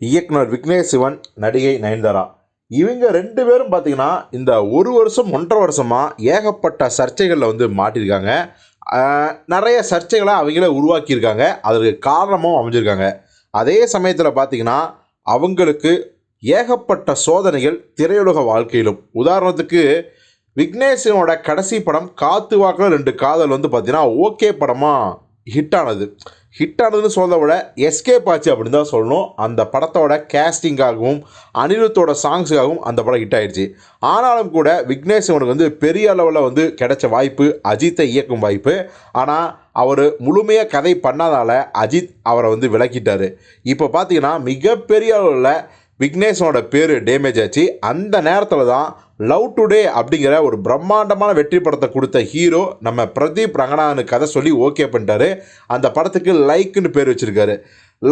இயக்குனர் விக்னேஷ் சிவன் நடிகை நயன்தாரா. இவங்க ரெண்டு பேரும் பார்த்தீங்கன்னா இந்த ஒரு வருஷம் ஒன்றரை வருஷமாக ஏகப்பட்ட சர்ச்சைகளில் வந்து மாட்டியிருக்காங்க நிறைய சர்ச்சைகளை அவங்களே உருவாக்கியிருக்காங்க. அதற்கு காரணமும் அமைஞ்சிருக்காங்க. அதே சமயத்தில் பார்த்தீங்கன்னா அவங்களுக்கு ஏகப்பட்ட சோதனைகள் திரையுலக வாழ்க்கையிலும். உதாரணத்துக்கு விக்னேஷனோட கடைசி படம் காத்து வாக்கில் ரெண்டு காதல் வந்து பார்த்திங்கன்னா ஓகே படமாக ஹிட் ஆனது ஹிட் ஆனதுன்னு சொல்றதை விட எஸ்கேப் ஆச்சு அப்படின்னு தான் சொல்லணும். அந்த படத்தோட கேஸ்டிங்காகவும் அனிருத்தோட சாங்ஸுக்காகவும் அந்த படம் ஹிட் ஆயிடுச்சு ஆனாலும் கூட விக்னேஷ் அவனுக்கு வந்து பெரிய அளவில் வந்து கிடைச்ச வாய்ப்பு அஜித்தை இயக்கும் வாய்ப்பு. ஆனால் அவர் முழுமையாக கதை பண்ணாதால் அஜித் அவரை வந்து விளக்கிட்டார் இப்போ பார்த்தீங்கன்னா மிகப்பெரிய அளவில் விக்னேஷனோட பேர் டேமேஜ் ஆச்சு. அந்த நேரத்தில் தான் லவ் டுடே அப்படிங்கிற ஒரு பிரம்மாண்டமான வெற்றி படத்தை கொடுத்த ஹீரோ நம்ம பிரதீப் ரங்கநாதனு கதை சொல்லி ஓகே பண்ணிட்டாரு. அந்த படத்துக்கு லைக்னு பேர் வச்சுருக்காரு.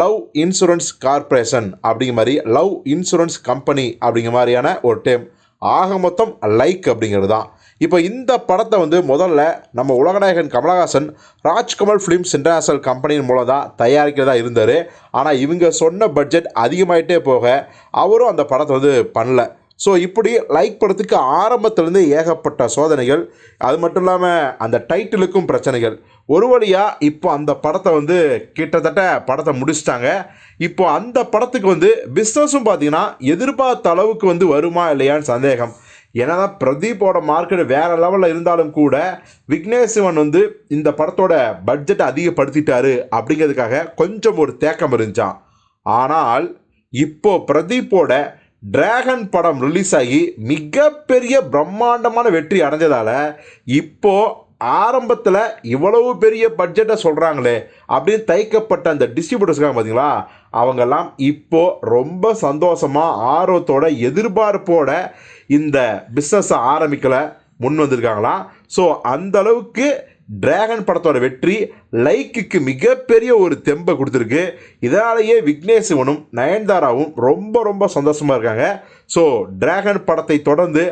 லவ் இன்சூரன்ஸ் கார்ப்பரேஷன் அப்படிங்கிற மாதிரி லவ் இன்சூரன்ஸ் கம்பெனி அப்படிங்கிற மாதிரியான ஒரு டேம் ஆக மொத்தம் லைக் அப்படிங்கிறது தான். இப்போ இந்த படத்தை வந்து முதல்ல நம்ம உலகநாயகன் கமலஹாசன் ராஜ்கமல் ஃபிலிம்ஸ் இன்டர்நேஷனல் கம்பெனியின் மூலம் தான் தயாரிக்கிறதா இருந்தார். ஆனால் இவங்க சொன்ன பட்ஜெட் அதிகமாயிட்டே போக அவரும் அந்த படத்தை வந்து பண்ணல. ஸோ இப்படி லைக் படத்துக்கு ஆரம்பத்துலேருந்து ஏகப்பட்ட சோதனைகள் அது மட்டும் இல்லாமல் அந்த டைட்டிலுக்கும் பிரச்சனைகள். ஒரு வழியாக இப்போ அந்த படத்தை வந்து கிட்டத்தட்ட படத்தை முடிச்சிட்டாங்க. இப்போ அந்த படத்துக்கு வந்து பிஸ்னஸும் பார்த்தீங்கன்னா எதிர்பார்த்த அளவுக்கு வந்து வருமா இல்லையான்னு சந்தேகம். என்னதான் பிரதீப்போட மார்க்கெட் வேறு லெவலில் இருந்தாலும் கூட விக்னேஷ் சிவன் வந்து இந்த படத்தோட பட்ஜெட்டை அதிகப்படுத்திட்டாரு அப்படிங்கிறதுக்காக கொஞ்சம் ஒரு தேக்கம் இருந்துச்சான் ஆனால் இப்போது பிரதீப்போட டிராகன் படம் ரிலீஸ் ஆகி மிகப்பெரிய பிரம்மாண்டமான வெற்றி அடைஞ்சதால இப்போது ஆரம்பத்தில் இவ்வளவு பெரிய பட்ஜெட்டை சொல்கிறாங்களே அப்படின்னு தைக்கப்பட்ட அந்த டிஸ்ட்ரிபியூட்டர்ஸ்க்காக பார்த்தீங்களா அவங்கெல்லாம் இப்போ ரொம்ப சந்தோஷமாக ஆர்வத்தோட எதிர்பார்ப்போட இந்த பிஸ்னஸை ஆரம்பிக்கலை முன் வந்திருக்காங்களாம் ஸோ அந்த அளவுக்கு டிராகன் படத்தோட வெற்றி லைக்குக்கு மிகப்பெரிய ஒரு தெம்பை கொடுத்துருக்கு. இதனாலேயே விக்னேஷ் சிவனும் நயன்தாராவும் ரொம்ப ரொம்ப சந்தோஷமாக இருக்காங்க. ஸோ டிராகன் படத்தை தொடர்ந்து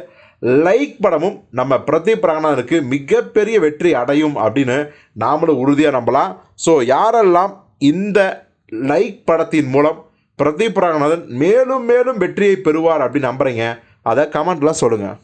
லைக் படமும் நம்ம பிரதீப் ரங்கநாதனுக்கு மிகப்பெரிய வெற்றி அடையும் அப்படின்னு நாமளும் உறுதியாக நம்பலாம். ஸோ யாரெல்லாம் இந்த லைக் படத்தின் மூலம் பிரதீப் ரங்கநாதன் மேலும் மேலும் வெற்றியை பெறுவார் அப்படின்னு நம்புறீங்க அதை கமெண்ட்லாம் சொல்லுங்கள்